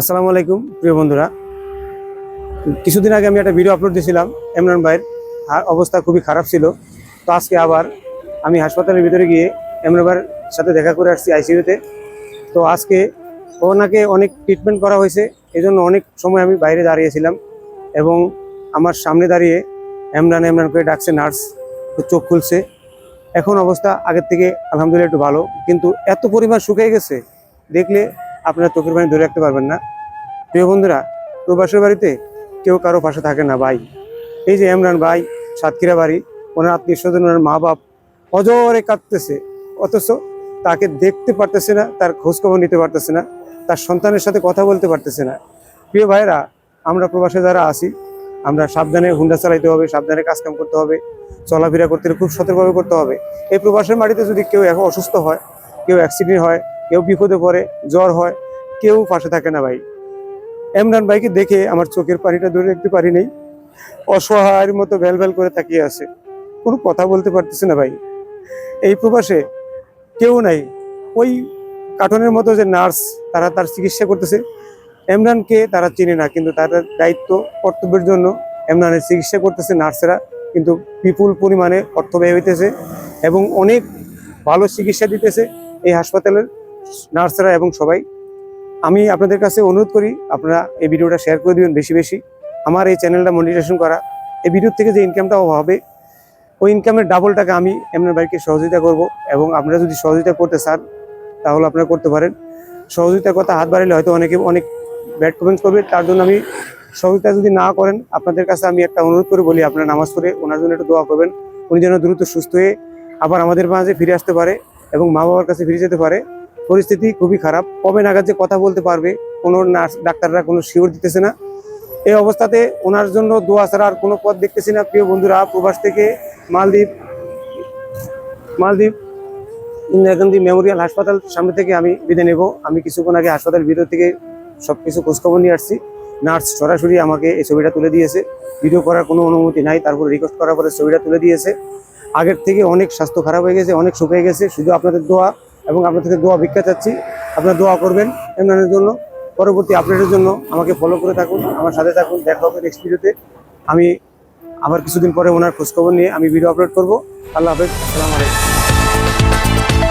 আসসালামু আলাইকুম, প্রিয় বন্ধুরা। কিছুদিন আগে আমি একটা ভিডিও আপলোড দিয়েছিলাম এমরান ভাইয়ের। অবস্থা খুবই খারাপ ছিল। তো আজকে আবার আমি হাসপাতালের ভিতরে গিয়ে ইমরান ভাইয়ের সাথে দেখা করে আসছি আইসিইউতে তো। আজকে ওনাকে অনেক ট্রিটমেন্ট করা হয়েছে। এই জন্য অনেক সময় আমি বাইরে দাঁড়িয়েছিলাম। এবং আমার সামনে দাঁড়িয়ে এমরান এমরান করে ডাকছে নার্স। চোখ খুলছে। এখন অবস্থা আগের থেকে আলহামদুলিল্লাহ একটু ভালো। কিন্তু এত পরিমাণ শুকিয়ে গেছে। দেখলে আপনারা চোখের পানি ধরে রাখতে পারবেন না। প্রিয় বন্ধুরা, প্রবাসের বাড়িতে কেউ কারও পাশে থাকে না ভাই। এই যে ইমরান ভাই, সাতক্ষীরা বাড়ি, ওনার আত্মীয় স্বজন, ওনার মা বাপ অজরে কাঁদতেছে, অথচ তাকে দেখতে পারতেছে না, তার খোঁজখবর নিতে পারতেছে না, তার সন্তানের সাথে কথা বলতে পারতেছে না। প্রিয় ভাইরা আমরা প্রবাসে যারা আছি, আমরা সাবধানে হুন্ডা চালাইতে হবে, সাবধানে কাজকাম করতে হবে, চলাফেরা করতে খুব সতর্কভাবে করতে হবে। এই প্রবাসের মাটিতে যদি কেউ এখন অসুস্থ হয়, কেউ অ্যাক্সিডেন্ট হয় কেউ বিপদে পড়ে, জ্বর হয়, কেউ পাশে থাকে না ভাই। এমরান ভাইকে দেখে আমার চোখের পানিটা ধরে রাখতে পারি নেই। অসহায়ের মতো ভ্যাল ভ্যাল করে তাকিয়ে আছে। কোনো কথা বলতে পারতেছে না ভাই। এই প্রবাসে কেউ নাই। ওই কার্টনের মতো যে নার্স, তারা তার চিকিৎসা করতেছে। এমরানকে তারা চিনে না, কিন্তু তাদের দায়িত্ব, কর্তব্যের জন্য এমরানের চিকিৎসা করতেছে নার্সেরা। কিন্তু বিপুল পরিমাণে অর্থ ব্যয় হইতেছে এবং অনেক ভালো চিকিৎসা দিতেছে এই হাসপাতালের নার্সরা এবং সবাই, আমি আপনাদের কাছে অনুরোধ করি, আপনারা এই ভিডিওটা শেয়ার করে দিবেন বেশি বেশি। আমার এই চ্যানেলটা মনিটাইজেশন করা, এই ভিডিও থেকে যে ইনকামটা হবে, ওই ইনকামের ডাবল টাকা আমি এমন ভাইকে সহযোগিতা করব এবং আপনারা যদি সহযোগিতা করতে চান, তাহলে আপনারা করতে পারেন। সহযোগিতার কথা হাত বাড়ালে হয়তো অনেকে অনেক ব্যাড কমেন্টস করবে, তার জন্য আমি সহযোগিতা যদি না করেন, আপনাদের কাছে আমি একটা অনুরোধ করে বলি, আপনারা নামাজ পড়ে ওনার জন্য একটু দোয়া করবেন। উনি যেন দ্রুত সুস্থ হয়ে আবার আমাদের মাঝে ফিরে আসতে পারে এবং মা বাবার কাছে ফিরে যেতে পারে। পরিস্থিতি খুবই খারাপ। কবে নাগাদ যে কথা বলতে পারবে, কোনো নার্স, ডাক্তাররা কোনো শিওর দিতেছে না। এই অবস্থাতে ওনার জন্য দোয়া ছাড়া আর কোনো পথ দেখতেছি না। প্রিয় বন্ধুরা, প্রবাস থেকে মালদ্বীপ মালদ্বীপ ইন্দিরা গান্ধী মেমোরিয়াল হাসপাতাল সামনে থেকে আমি বিদায় নেব। আমি কিছুক্ষণ আগে হাসপাতাল ভিতর থেকে সব কিছু খোঁজখবর নিয়ে আসছি। নার্স সরাসরি আমাকে এই ছবিটা তুলে দিয়েছে। ভিডিও করার কোনো অনুমতি নাই, তারপর রিকোয়েস্ট করার পরে ছবিটা তুলে দিয়েছে। আগের থেকে অনেক স্বাস্থ্য খারাপ হয়ে গেছে, অনেক শুকিয়ে গেছে। শুধু আপনাদের দোয়া এবং আপনার থেকে দোয়া ভিক্ষা চাচ্ছি। আপনারা দোয়া করবেন ইমরানের জন্য। পরবর্তী আপডেটের জন্য আমাকে ফলো করে থাকুন, আমার সাথে থাকুন। দেখা হবে নেক্সট ভিডিওতে আমি আবার কিছুদিন পরে ওনার খোঁজখবর নিয়ে আমি ভিডিও আপলোড করব। আল্লাহ হাফেজ, আসসালামু আলাইকুম।